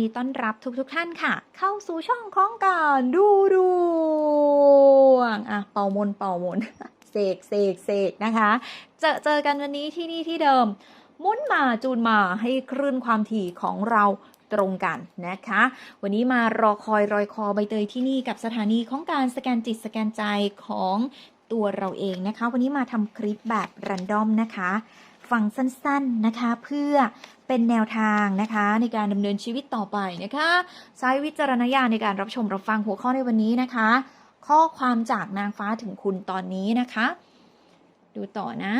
ดีต้อนรับทุกๆทท่านค่ะ เข้าสู่ช่องของการดูดวงอะเป่ามนเป่ามนเสกเสกเสกนะคะ เจอเจอกันวันนี้ที่นี่ที่เดิม มุนมาจูนมาให้คลื่นความถี่ของเราตรงกันนะคะ วันนี้มารอคอยรอยคอใบเตยที่นี่กับสถานีของการสแกนจิตสแกนใจของตัวเราเองนะคะ วันนี้มาทำคลิปแบบรันดอมนะคะ ฟังสั้นๆนะคะเพื่อเป็นแนวทางนะคะในการดำเนินชีวิตต่อไปนะคะ ใช้วิจารณญาณในการรับชมรับฟังหัวข้อในวันนี้นะคะ ข้อความจากนางฟ้าถึงคุณตอนนี้นะคะ ดูต่อนะ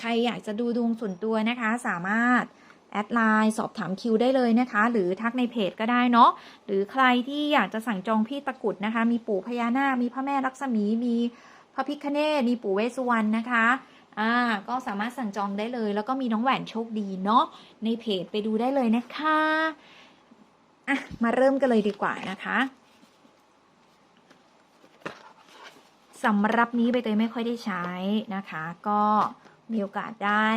ใครอยากจะดูดวงส่วนตัวนะคะ สามารถแอดไลน์สอบถามคิวได้เลยนะคะ หรือทักในเพจก็ได้เนาะหรือใครที่อยากจะสั่งจองพี่ตะกุดนะคะ มีปู่พญานาคมีพระแม่ลักษมีมีพระพิคเนตมีปู่เวสสุวรรณนะคะ อ่าก็สามารถสั่งจองได้เลย แล้วก็มีน้องแหวนโชคดีเนาะในเพจไปดูได้เลยนะคะอะมาเริ่มกันเลยดีกว่านะคะสำหรับนี้ใบเตยไม่ค่อยได้ใช้นะคะ ก็มีโอกาสได้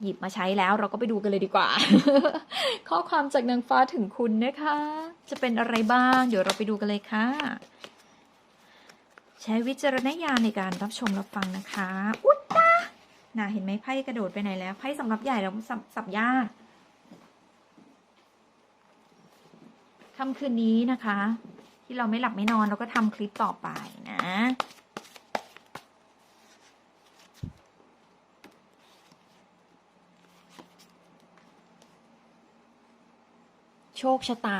หยิบมาใช้แล้วเราก็ไปดูกันเลยดีกว่า ข้อความจากนางฟ้าถึงคุณนะคะ จะเป็นอะไรบ้าง เดี๋ยวเราไปดูกันเลยค่ะ ใช้วิจารณญาณในการรับชมรับฟังนะคะ อุตตาน่ะเห็นไหมไพ่กระโดดไปไหนแล้วไพ่สำหรับใหญ่แล้วสับสับยากค่ำคืนนี้นะคะ ที่เราไม่หลับไม่นอนเราก็ทำคลิปต่อไปนะโชคชะตา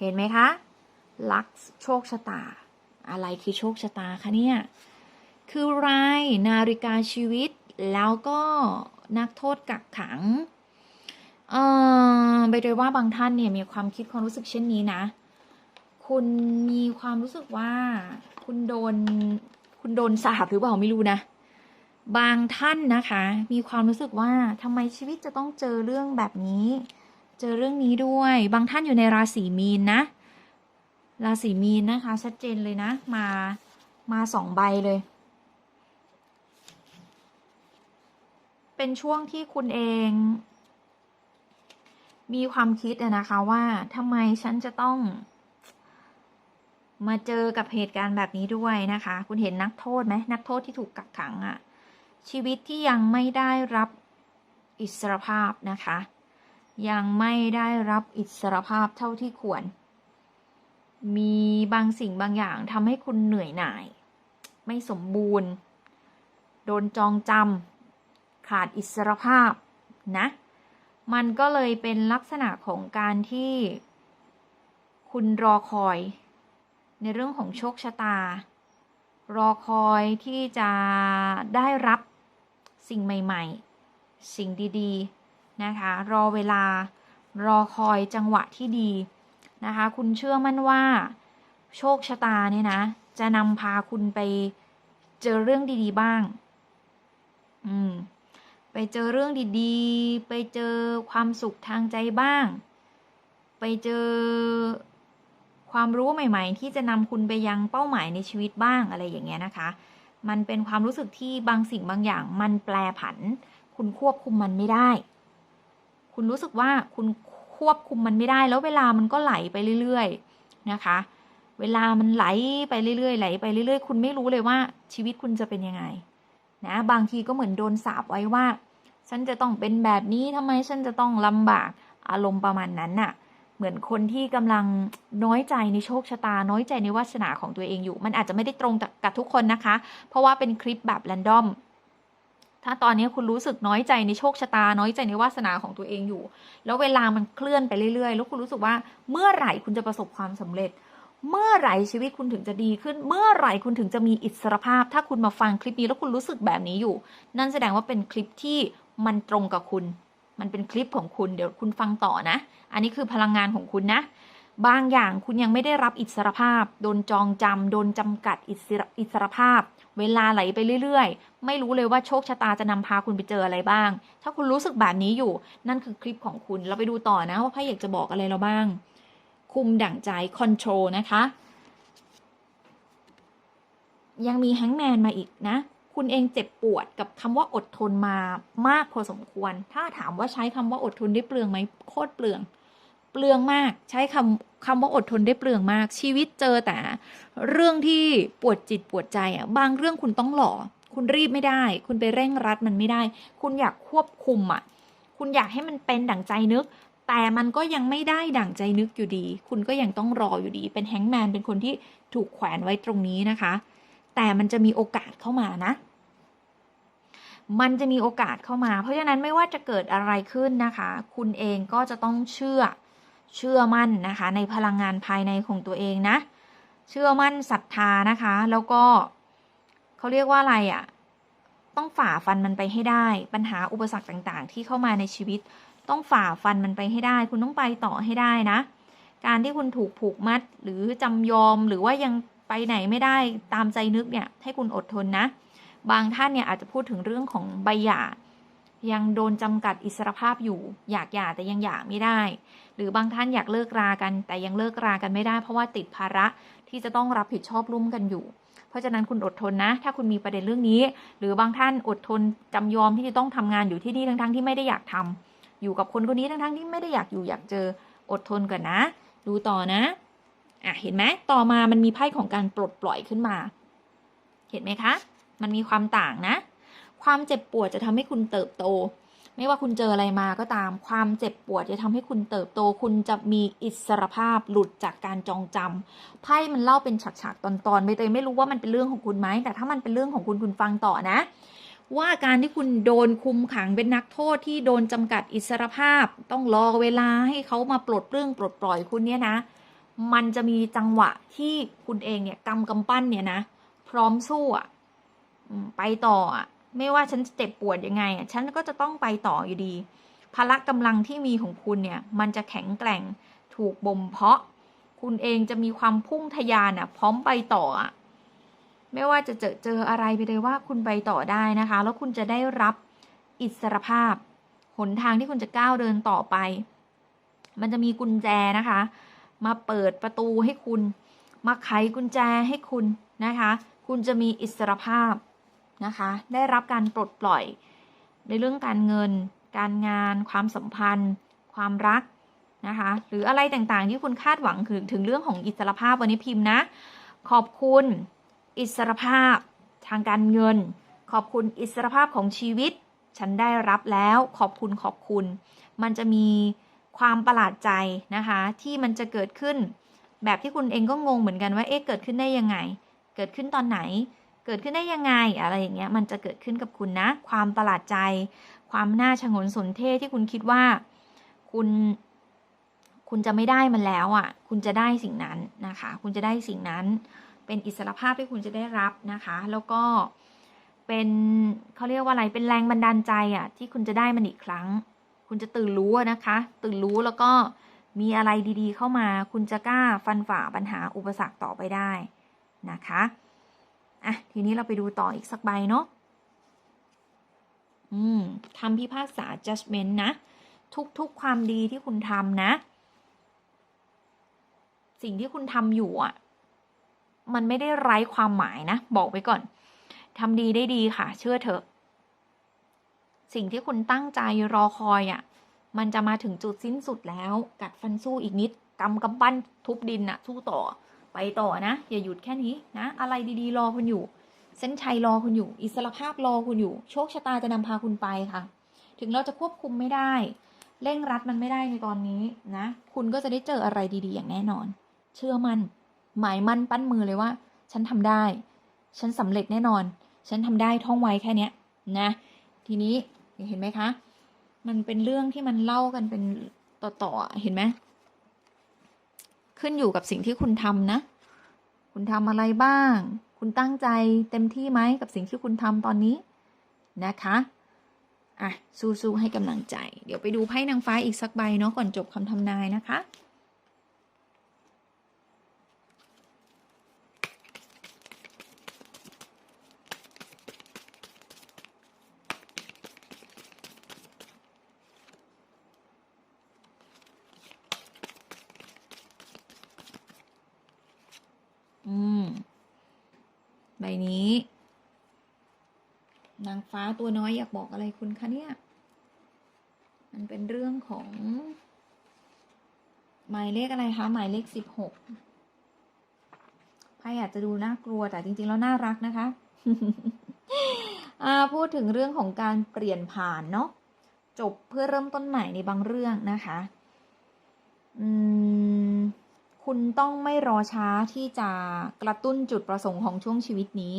เห็นไหมคะ ลักโชคชะตา อะไรคือโชคชะตาคะเนี่ย คือรายนาฬิกาชีวิต แล้วก็นักโทษกักขัง เอ่อไปโดยว่าบางท่านเนี่ยมีความคิดความรู้สึกเช่นนี้นะ คุณมีความรู้สึกว่าคุณโดนคุณโดนสาบหรือเปล่าไม่รู้นะ บางท่านนะคะ มีความรู้สึกว่าทำไมชีวิตจะต้องเจอเรื่องแบบนี้ เจอเรื่องนี้ด้วย บางท่านอยู่ในราศีมีนนะ ราศีมีนนะคะ ชัดเจนเลยนะ มามาสองใบเลย เป็นช่วงที่คุณเอง มีความคิดอะนะคะว่าทำไมฉันจะต้อง มาเจอกับเหตุการณ์แบบนี้ด้วยนะคะ คุณเห็นนักโทษไหมนักโทษที่ถูกกักขังอะชีวิตที่ยังไม่ได้รับอิสรภาพนะคะ ยังไม่ได้รับอิสรภาพเท่าที่ควร มีบางสิ่งบางอย่างทำให้คุณเหนื่อยหน่าย ไม่สมบูรณ์ โดนจองจำขาดอิสรภาพนะ มันก็เลยเป็นลักษณะของการที่ คุณรอคอย ในเรื่องของโชคชะตา รอคอยที่จะได้รับสิ่งใหม่ ๆ สิ่งดีๆ นะคะ รอเวลารอคอยจังหวะที่ดี นะคะ คุณเชื่อมั่นว่า โชคชะตาเนี่ยนะ จะนำพาคุณไปเจอเรื่องดีๆบ้าง อืม ไปเจอเรื่องดีๆ ไปเจอความสุขทางใจบ้าง ไปเจอความรู้ใหม่ ๆ ที่จะนำคุณไปยังเป้าหมายในชีวิตบ้างอะไรอย่างเงี้ยนะคะ มันเป็นความรู้สึกที่บางสิ่งบางอย่าง มันแปลผัน คุณควบคุมมันไม่ได้ คุณรู้สึกว่าคุณค ควบคุมมันไม่ได้ แล้วเวลามันก็ไหลไปเรื่อยๆนะคะ เวลามันไหลไปเรื่อยๆไหลไปเรื่อยๆ คุณไม่รู้เลยว่าชีวิตคุณจะเป็นยังไงนะบางทีก็เหมือนโดนสาปไว้ว่า ฉันจะต้องเป็นแบบนี้ทำไมฉันจะต้องลำบากอารมณ์ประมาณนั้นน่ะเหมือนคนที่กำลังน้อยใจในโชคชะตา น้อยใจในวาสนาของตัวเองอยู่ มันอาจจะไม่ได้ตรงกับทุกคนนะคะ เพราะว่าเป็นคลิปแบบแรนดอม ถ้าตอนนี้คุณรู้สึกน้อยใจในโชคชะตา น้อยใจในวาสนาของตัวเองอยู่ แล้วเวลามันเคลื่อนไปเรื่อยๆ แล้วคุณรู้สึกว่าเมื่อไหร่คุณจะประสบความสำเร็จ เมื่อไหร่ชีวิตคุณถึงจะดีขึ้น เมื่อไหร่คุณถึงจะมีอิสรภาพ ถ้าคุณมาฟังคลิปนี้แล้วคุณรู้สึกแบบนี้อยู่ นั่นแสดงว่าเป็นคลิปที่มันตรงกับคุณ มันเป็นคลิปของคุณ เดี๋ยวคุณฟังต่อนะ อันนี้คือพลังงานของคุณนะ บางอย่างคุณยังไม่ได้รับอิสรภาพ โดนจองจำโดนจำกัดอิสรอิสรภาพ เวลาไหลไปเรื่อยๆ ไม่รู้เลยว่าโชคชะตาจะนำพาคุณไปเจออะไรบ้าง ถ้าคุณรู้สึกแบบนี้อยู่ นั่นคือคลิปของคุณ เราไปดูต่อนะว่าไพ่อยากจะบอกอะไรเราบ้าง คุมดั่งใจคอนโทรลนะคะ ยังมีแฮงแมนมาอีกนะ คุณเองเจ็บปวดกับคำว่าอดทนมามากพอสมควร ถ้าถามว่าใช้คำว่าอดทนได้เปลืองไหมโคตรเปลือง เปลืองมาก ใช้คำคำว่าอดทนได้เปลืองมาก ชีวิตเจอแต่ เรื่องที่ปวดจิตปวดใจอะบางเรื่องคุณต้องหล่อ คุณรีบไม่ได้ คุณไปเร่งรัดมันไม่ได้ คุณอยากควบคุมอะ คุณอยากให้มันเป็นดั่งใจนึก แต่มันก็ยังไม่ได้ดั่งใจนึกอยู่ดี คุณก็ยังต้องรออยู่ดี เป็นแฮงแมนเป็นคนที่ถูกแขวนไว้ตรงนี้นะคะ แต่มันจะมีโอกาสเข้ามานะมันจะมีโอกาสเข้ามา เพราะฉะนั้นไม่ว่าจะเกิดอะไรขึ้นนะคะ คุณเองก็จะต้องเชื่อ เชื่อมั่นนะคะ ในพลังงานภายในของตัวเองนะ เชื่อมั่นศรัทธานะคะ แล้วก็เขาเรียกว่าอะไรอะ่ะ ต้องฝ่าฟันมันไปให้ได้ ปัญหาอุปสรรคต่างๆ ที่เข้ามาในชีวิต ต้องฝ่าฟันมันไปให้ได้ คุณต้องไปต่อให้ได้นะ การที่คุณถูกผูกมัดหรือจำยอมหรือว่ายังไปไหนไม่ได้ตามใจนึกเนี่ยให้คุณอดทนนะ บางท่านเนี่ยอาจจะพูดถึงเรื่องของใบหย่ายังโดนจำกัดอิสรภาพอยู่ อยากหย่าแต่ยังหย่าไม่ได้ หรือบางท่านอยากเลิกรากัน แต่ยังเลิกรากันไม่ได้ เพราะว่าติดภาระที่จะต้องรับผิดชอบร่วมกันอยู่ เพราะฉะนั้นคุณอดทนนะ ถ้าคุณมีประเด็นเรื่องนี้ หรือบางท่านอดทนจำยอมที่จะต้องทำงานอยู่ที่นี่ทั้งๆที่ไม่ได้อยากทำอยู่กับคนคนนี้ทั้งๆที่ไม่ได้อยากอยู่อยากเจออดทนก่อนนะ ดูต่อนะอะเห็นไหมต่อมามันมีไพ่ของการปลดปล่อยขึ้นมา เห็นไหมคะ มันมีความต่างนะ ความเจ็บปวดจะทำให้คุณเติบโต ไม่ว่าคุณเจออะไรมาก็ตามความเจ็บปวดจะทำให้คุณเติบโต คุณจะมีอิสรภาพหลุดจากการจองจำไพ่มันเล่าเป็นฉากๆตอนๆไม่เตยไม่รู้ว่ามันเป็นเรื่องของคุณไหมแต่ถ้ามันเป็นเรื่องของคุณคุณฟังต่อนะ ว่าการที่คุณโดนคุมขังเป็นนักโทษที่โดนจำกัดอิสรภาพ ต้องรอเวลาให้เขามาปลดเรื่องปลดปล่อยคุณเนี่ยนะ มันจะมีจังหวะที่คุณเองเนี่ยกำกำปั้นเนี่ยนะ พร้อมสู้อะไปต่ออะ ไม่ว่าฉันจะเจ็บปวดยังไงอะฉันก็จะต้องไปต่ออยู่ดี พละกำลังที่มีของคุณเนี่ย มันจะแข็งแกร่งถูกบ่มเพาะ คุณเองจะมีความพุ่งทะยานอะ พร้อมไปต่ออะไม่ว่าจะเจอเจออะไรไปเลยว่าคุณไปต่อได้นะคะ แล้วคุณจะได้รับอิสรภาพ หนทางที่คุณจะก้าวเดินต่อไป มันจะมีกุญแจนะคะ มาเปิดประตูให้คุณ มาไขกุญแจให้คุณนะคะ คุณจะมีอิสรภาพ นะคะ ได้รับการปลดปล่อย ในเรื่องการเงิน การงาน ความสัมพันธ์ ความรักนะคะหรืออะไรต่างๆ ที่คุณคาดหวังถึงถึงเรื่องของอิสรภาพวันนี้พิมพ์นะ ขอบคุณอิสรภาพทางการเงิน ขอบคุณอิสรภาพของชีวิต ฉันได้รับแล้วขอบคุณขอบคุณ มันจะมีความประหลาดใจนะคะที่มันจะเกิดขึ้น แบบที่คุณเองก็งงเหมือนกันว่าเอ๊ะเกิดขึ้นได้ยังไง เกิดขึ้นตอนไหน เกิดขึ้นได้ยังไงอะไรอย่างเงี้ยมันจะเกิดขึ้นกับคุณนะ ความประหลาดใจ ความน่าชงนสนเท่ที่คุณคิดว่า คุณ คุณจะไม่ได้มันแล้วอะ คุณจะได้สิ่งนั้นนะคะ คุณจะได้สิ่งนั้น เป็นอิสรภาพที่คุณจะได้รับนะคะ แล้วก็เป็นเขาเรียกว่าอะไรเป็นแรงบันดาลใจอะ ที่คุณจะได้มันอีกครั้ง คุณจะตื่นรู้นะคะ ตื่นรู้แล้วก็มีอะไรดีๆ เข้ามา คุณจะกล้าฟันฝ่าปัญหาอุปสรรคต่อไปได้นะคะ อะ ทีนี้เราไปดูต่ออีกสักใบเนาะอืมคำพิพากษา judgment นะ ทุกๆความดีที่คุณทำนะ สิ่งที่คุณทำอยู่อะ มันไม่ได้ไร้ความหมายนะ บอกไว้ก่อนทำดีได้ดีค่ะ เชื่อเถอะ สิ่งที่คุณตั้งใจรอคอยอะ่ะ มันจะมาถึงจุดสิ้นสุดแล้ว กัดฟันสู้อีกนิดกำกำปั้นทุบดินอะ่ะ สู้ต่อ ไปต่อนะ อย่าหยุดแค่นี้นะ อะไรดีๆ รอคุณอยู่ เส้นชัยรอคุณอยู่ อิสรภาพรอคุณอยู่ โชคชะตาจะนำพาคุณไปค่ะ ถึงเราจะควบคุมไม่ได้ เร่งรัดมันไม่ได้ในตอนนี้นะ คุณก็จะได้เจออะไรดีๆ อย่างแน่นอน เชื่อมัน หมายมั่นปั้นมือเลยว่า ฉันทำได้ ฉันสำเร็จแน่นอน ฉันทำได้ท่องไว้แค่เนี้ยนะ ทีนี้เห็นไหมคะ มันเป็นเรื่องที่มันเล่ากันเป็นต่อๆ เห็นไหม ขึ้นอยู่กับสิ่งที่คุณทำนะ คุณทำอะไรบ้าง คุณตั้งใจเต็มที่ไหมกับสิ่งที่คุณทำตอนนี้นะคะอะสู้ๆให้กำลังใจ เดี๋ยวไปดูไพ่นางฟ้าอีกสักใบเนาะก่อนจบคำทำนายนะคะ อืม ใบ นี้ นางฟ้าตัวน้อยอยากบอกอะไรคุณคะเนี่ย มันเป็นเรื่องของ หมายเลขอะไรคะ หมายเลขสิบหกไพ่อาจจะดูน่ากลัวแต่จริงๆแล้วน่ารักนะคะอาพูดถึงเรื่องของการเปลี่ยนผ่านเนาะจบเพื่อเริ่มต้นใหม่ในบางเรื่องนะคะ คุณต้องไม่รอช้าที่จะกระตุ้นจุดประสงค์ของช่วงชีวิตนี้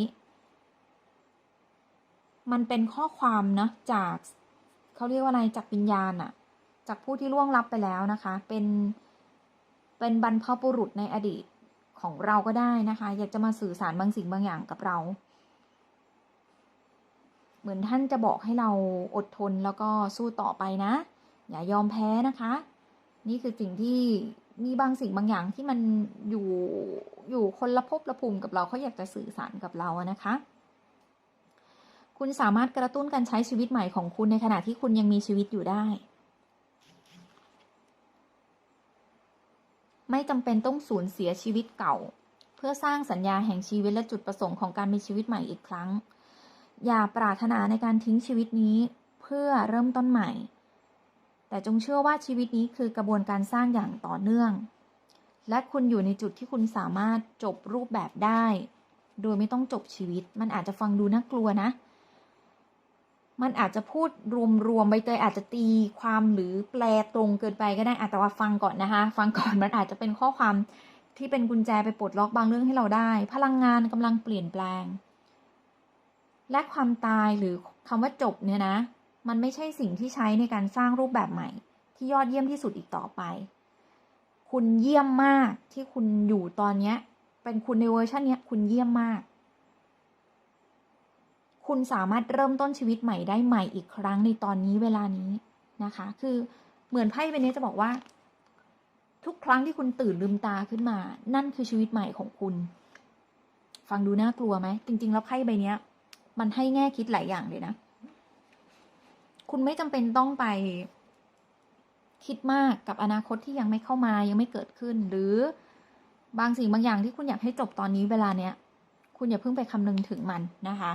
มันเป็นข้อความนะจากเขาเรียกว่าอะไรจากวิญญาณอะจากผู้ที่ล่วงลับไปแล้วนะคะ เป็นเป็นบรรพบุรุษในอดีตของเราก็ได้นะคะ อยากจะมาสื่อสารบางสิ่งบางอย่างกับเรา เหมือนท่านจะบอกให้เราอดทนแล้วก็สู้ต่อไปนะ อย่ายอมแพ้นะคะ นี่คือสิ่งที่ มีบางสิ่งบางอย่างที่มันอยู่อยู่คนละภพละภูมิกับเราเขาอยากจะสื่อสารกับเราอะนะคะ คุณสามารถกระตุ้นการใช้ชีวิตใหม่ของคุณในขณะที่คุณยังมีชีวิตอยู่ได้ ไม่จำเป็นต้องสูญเสียชีวิตเก่า เพื่อสร้างสัญญาแห่งชีวิตและจุดประสงค์ของการมีชีวิตใหม่อีกครั้ง อย่าปรารถนาในการทิ้งชีวิตนี้ เพื่อเริ่มต้นใหม่ แต่จงเชื่อว่าชีวิตนี้คือกระบวนการสร้างอย่างต่อเนื่อง และคุณอยู่ในจุดที่คุณสามารถจบรูปแบบได้ โดยไม่ต้องจบชีวิต มันอาจจะฟังดูน่ากลัวนะ มันอาจจะพูดรวมๆใบเตยอาจจะตีความหรือแปลตรงเกินไปก็ได้อะแต่ว่าฟังก่อนนะคะ ฟังก่อนมันอาจจะเป็นข้อความที่เป็นกุญแจไปปลดล็อกบางเรื่องให้เราได้ พลังงานกำลังเปลี่ยนแปลง และความตายหรือคำว่าจบเนี่ยนะ มันไม่ใช่สิ่งที่ใช้ในการสร้างรูปแบบใหม่ ที่ยอดเยี่ยมที่สุดอีกต่อไป คุณเยี่ยมมากที่คุณอยู่ตอนเนี้ยเป็นคุณในเวอร์ชันนี้คุณเยี่ยมมาก คุณสามารถเริ่มต้นชีวิตใหม่ได้ใหม่อีกครั้งในตอนนี้เวลานี้นะคะ คือเหมือนไพ่ใบนี้จะบอกว่า ทุกครั้งที่คุณตื่นลืมตาขึ้นมา นั่นคือชีวิตใหม่ของคุณ ฟังดูน่ากลัวไหมจริง ๆ แล้วไพ่ใบนี้มันให้แง่คิดหลายอย่างเลยนะ คุณไม่จำเป็นต้องไป คิดมากกับอนาคตที่ยังไม่เข้ามายังไม่เกิดขึ้น หรือบางสิ่งบางอย่างที่คุณอยากให้จบตอนนี้เวลาเนี้ยคุณอย่าเพิ่งไปคำนึงถึงมันนะคะ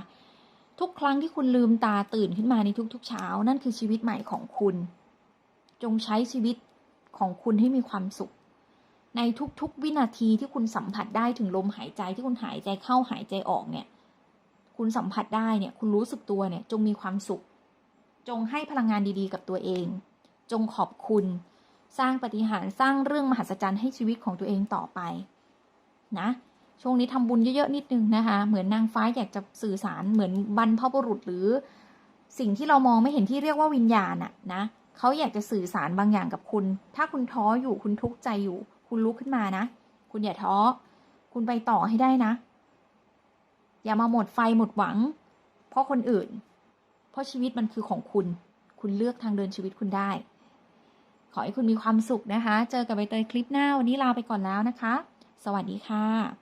ทุกครั้งที่คุณลืมตาตื่นขึ้นมาในทุกๆเช้า นั่นคือชีวิตใหม่ของคุณ จงใช้ชีวิตของคุณให้มีความสุข ในทุกๆวินาทีที่คุณสัมผัสได้ถึงลมหายใจที่คุณหายใจเข้าหายใจออกเนี่ย คุณสัมผัสได้เนี่ย คุณรู้สึกตัวเนี่ย จงมีความสุข จงให้พลังงานดีๆ กับตัวเอง จงขอบคุณ สร้างปฏิหารสร้างเรื่องมหัศจรรย์ให้ชีวิตของตัวเองต่อไป นะช่วงนี้ทำบุญเยอะๆนิดนึงนะคะ เหมือนนางฟ้าอยากจะสื่อสารเหมือนบรรพบุรุษหรือ สิ่งที่เรามองไม่เห็นที่เรียกว่าวิญญาณอะนะเขาอยากจะสื่อสารบางอย่างกับคุณ ถ้าคุณท้ออยู่คุณทุกข์ใจอยู่ คุณลุกขึ้นมานะ คุณอย่าท้อ คุณไปต่อให้ได้นะ อย่ามาหมดไฟหมดหวัง เพราะคนอื่น เพราะชีวิตมันคือของคุณ คุณเลือกทางเดินชีวิตคุณได้ ขอให้คุณมีความสุขนะคะ เจอกันไปเตยคลิปหน้าวันนี้ลาไปก่อนแล้วนะคะ สวัสดีค่ะ